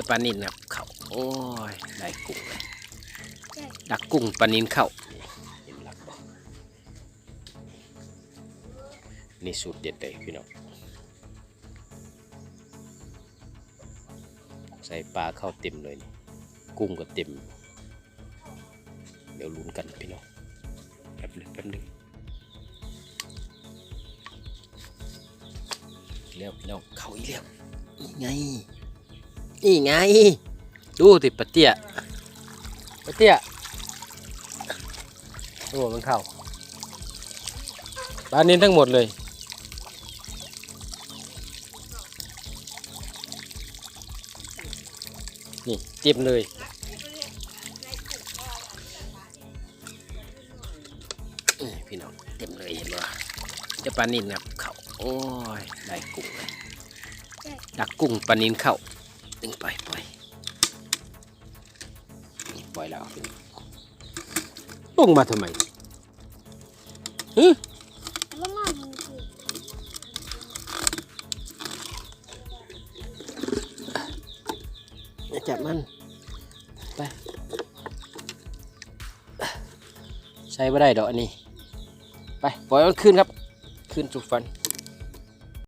จะปลานินครับเขาโอ้ยได้กุ้งเลยดักกุ้งปลานินเข้าเห็นหลักบ่นี่สูตรเด็ดเลยพี่น้องใส่ปลาเข้าเต็มเลยนี่กุ้งก็เต็ม เดี๋ยวลุ้นกันพี่น้องแป๊บหนึงแป๊บหนึงอีกแล้วพี่น้องเข้าอีกแล้วนี่ไง นี่ไง ดูติปะเตี้ยปะเตี้ยโอ้มันเข้าบ้านนี้ทั้งหมดเลย นี่เต็มเลยพี่น้องเต็มเลยเห็นบ่จะปลานินครับเขาโอ้ยได้กุ้งเลยดักกุ้งปลานินเข้า ดึงไปปล่อยปล่อยแล้วลงมาทำไมฮึแล้วมันคืออย่าจับมัน ไป ใช้ไม่ได้ดอกอันนี้ ไป ปล่อยมันขึ้นครับ ขึ้นสู่ฟัน